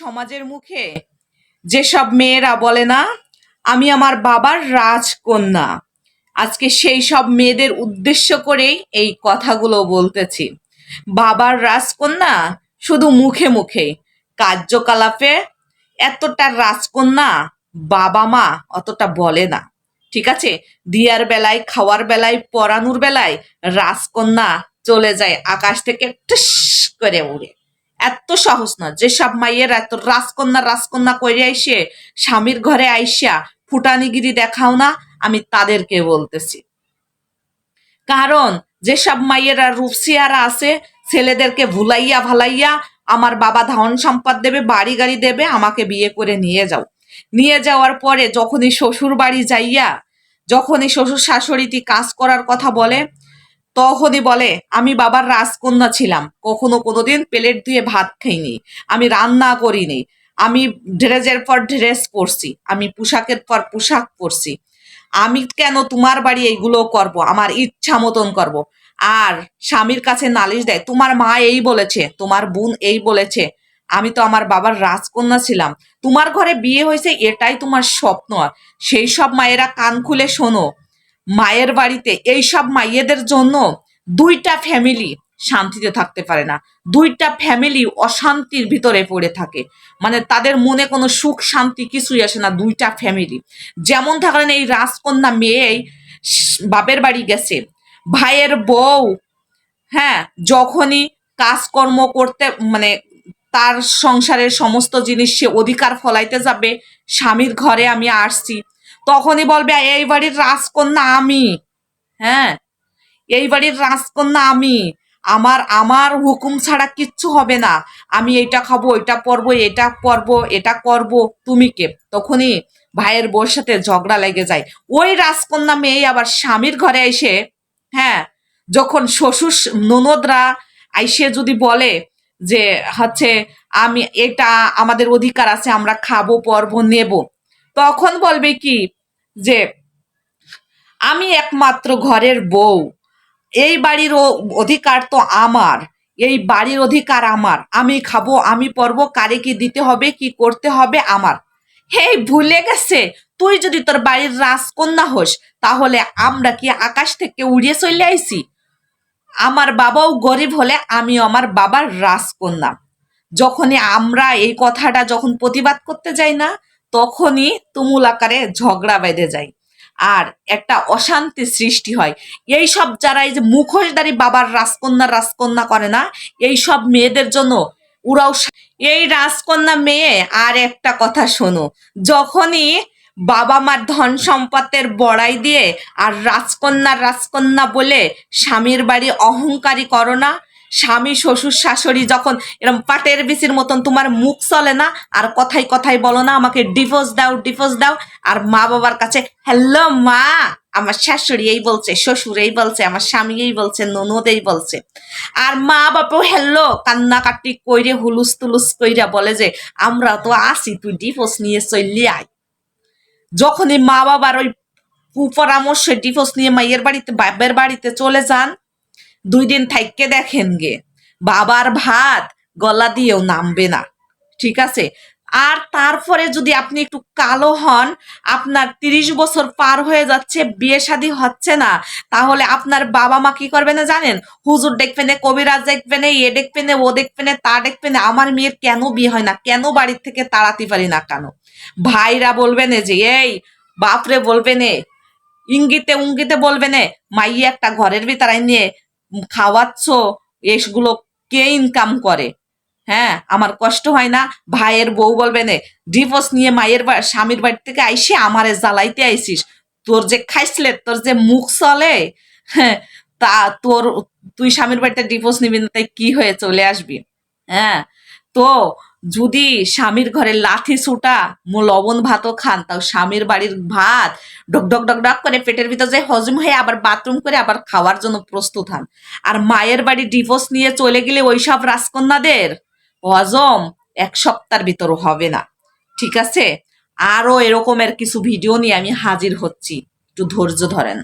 সমাজের মুখে? যেসব মেয়েরা বলে না, আমি আমার বাবার রাজকন্যা। আজকে সেই সব মেয়েদের উদ্দেশ্য করেই এই কথাগুলো বলতেছি। বাবার রাজকন্যা শুধু মুখে মুখে। কার্যকলাপে এতটা রাজকন্যা বাবা মা অতটা বলে না। ঠিক আছে? দিয়ার বেলায়, খাওয়ার বেলায়, পরানোর বেলায় রাজকন্যা চলে যায় আকাশ থেকে টুস করে উড়ে। এত সহজ না। যেসব মাইয়ের এত রাজকন্যা রাজকন্যা করে আইসে, স্বামীর ঘরে আইসা ফুটানিগিরি দেখাও না, আমি তাদেরকে বলতেছি। কারণ, যেসব মাইয়েরা রূপসিয়ারা আছে, ছেলেদেরকে ভুলাইয়া ভালাইয়া আমার বাবা ধন সম্পদ দেবে, বাড়ি গাড়ি দেবে, আমাকে বিয়ে করে নিয়ে যাও। নিয়ে যাওয়ার পরে যখনই শ্বশুর বাড়ি যাইয়া, যখনই শ্বশুর শাশুড়িটি কাজ করার কথা বলে তখনই বলে, আমি বাবার রাজকন্যা ছিলাম। কখনো কোনোদিন প্লেট দিয়ে ভাত খাইনি। আমি রান্না করিনি। আমি ড্রেসের পর ড্রেস পরছি। আমি পোশাকের পর পোশাক পরছি। আমি কেন তোমার বাড়ি এইগুলো করব? আমার ইচ্ছা মতন করব। আর স্বামীর কাছে নালিশ দেয়, তোমার মা এই বলেছে, তোমার বোন এই বলেছে। আমি তো আমার বাবার রাজকন্যা ছিলাম। তোমার ঘরে বিয়ে হয়েছে, এটাই তোমার স্বপ্ন। সেই সব মায়েরা কান খুলে শোনো। মায়ের বাড়িতে এই সব মাইয়েদের জন্য দুইটা ফ্যামিলি শান্তিতে থাকতে পারে না। দুইটা ফ্যামিলি অশান্তির ভিতরে পড়ে থাকে। মানে তাদের মনে কোনো সুখ শান্তি কিছুই আসে না দুইটা ফ্যামিলি যেমন থাকলেন এই রাজকন্যা মেয়েই স- বাপের বাড়ি গেছে। ভাইয়ের বউ হ্যাঁ যখনই কাজকর্ম করতে মানে তার সংসারের সমস্ত জিনিস সে অধিকার ফলাইতে যাবে। স্বামীর ঘরে আমি আসছি। তখনই বলবে, এই বাড়ির রাজকন্যা আমি। হ্যাঁ? এই বাড়ির রাজকন্যা আমি। আমার আমার হুকুম ছাড়া কিচ্ছু হবে না। আমি এটা খাব, এটা পরবো এটা পরবো, এটা করব। তুমি কে? তখনই ভাইয়ের বউর সাথে ঝগড়া লেগে যায়। ওই রাজকন্যা মেয়ে আবার স্বামীর ঘরে এসে হ্যাঁ যখন শ্বশুর ননদরা আইসে যদি বলে যে, হচ্ছে আমি, এটা আমাদের অধিকার আছে, আমরা খাব, পরবো, নেব। তখন বলবে কি যে আমি একমাত্র ঘরের বউ। এই বাড়ির অধিকার তো আমার। এই বাড়ির অধিকার আমার। আমি খাব, আমি পরব, কারে কি দিতে হবে, কি করতে হবে আমার। হেই ভুলে গেছে? তুই যদি তোর বাড়ির রাজকন্যা হোস, তাহলে আমরা কি আকাশ থেকে উড়িয়ে চলে আইছি? আমার বাবাও গরিব হলে আমি আমার বাবার রাজকন্যা। যখনই আমরা এই কথাটা যখন প্রতিবাদ করতে যাই না তখনই তুমুল আকারে ঝগড়া বেঁধে যায়। আর একটা অশান্তি সৃষ্টি হয়। এই সব যারা এই যে মুখোশধারী বাবার রাজকন্যা রাজকন্যা করে না এই সব মেয়েদের জন্য ওরাও এই রাজকন্যা মেয়ে আর একটা কথা শোনো, যখনই বাবা মার ধন সম্পদের বড়াই দিয়ে আর রাজকন্যা রাজকন্যা বলে স্বামীর বাড়ি অহংকারী করো না স্বামী, শ্বশুর, শাশুড়ি যখন এরকম পাটের বিচির মতন তোমার মুখ চলে না, আর কথাই কথাই বলো না, আমাকে ডিভোর্স দাও ডিভোর্স দাও, আর মা বাবার কাছে হ্যালো মা, আমার শাশুড়ি এই বলছে, শ্বশুর এই বলছে, আমার স্বামী এই বলছে, ননদ এই বলছে। আর মা বাবাও হ্যালো কান্নাকাটি কইরে হুলুস তুলুস কইরা বলে যে, আমরা তো আসি তুই ডিভোর্স নিয়ে চললি আয়। যখনই মা বাবার ওই কুপরামর্শে ডিভোর্স নিয়ে মায়ের বাড়িতে, বাপের বাড়িতে চলে যান দুই দিন থাইকে দেখেন গে বাবার ভাত গলা দিয়েও নামবে না। ঠিক আছে? আর তারপরে যদি আপনি একটু কালো হন, আপনার তিরিশ বছর পার হয়ে যাচ্ছে, বিয়ে শাদী হচ্ছে না, তাহলে আপনার বাবা মা কি করবে না জানেন? হুজুর দেখবে না, কবিরাজ দেখবে না, এ দেখবে না, ও দেখবে না, তা দেখবে না। আমার মেয়ের কেন বিয়ে হয় না? কেন বাড়ির থেকে তাড়াতে পারি না কেন? ভাইরা বলবে না যে, এই, বাপরে বলবে নে, ইঙ্গিতে উঙ্গিতে বলবে নে, মাইয়ে একটা ঘরের ভিতরে নিয়ে খাওয়াচ্ছ, এসগুলো কে ইনকাম করে? হ্যাঁ আমার কষ্ট হয় না। ভাইয়ের বউ বলবে না ডিভোর্স নিয়ে মায়ের স্বামীর বাড়ি থেকে আইসে আমারে জ্বালাইতে আইসিস। তোর যে খাইসলে, তোর যে মুখ চলে হ্যাঁ তা তোর তুই স্বামীর বাড়িতে ডিভোর্স নিবি না, তাই কি হয়ে চলে আসবি? হ্যাঁ তো যদি স্বামীর ঘরে লাঠি ছুটা মো লবণ ভাতও খান, তাও স্বামীর বাড়ির ভাত ডক ডক ডক ডক করে পেটের ভিতর যে হজম হয়ে আবার বাথরুম করে আবার খাওয়ার জন্য প্রস্তুত হন। আর মায়ের বাড়ি ডিভোর্স নিয়ে চলে গেলে ওইসব রাজকন্যাদের হজম এক সপ্তাহের ভিতর হবে না। ঠিক আছে? আরও এরকমের কিছু ভিডিও নিয়ে আমি হাজির হচ্ছি। একটু ধৈর্য ধরেন।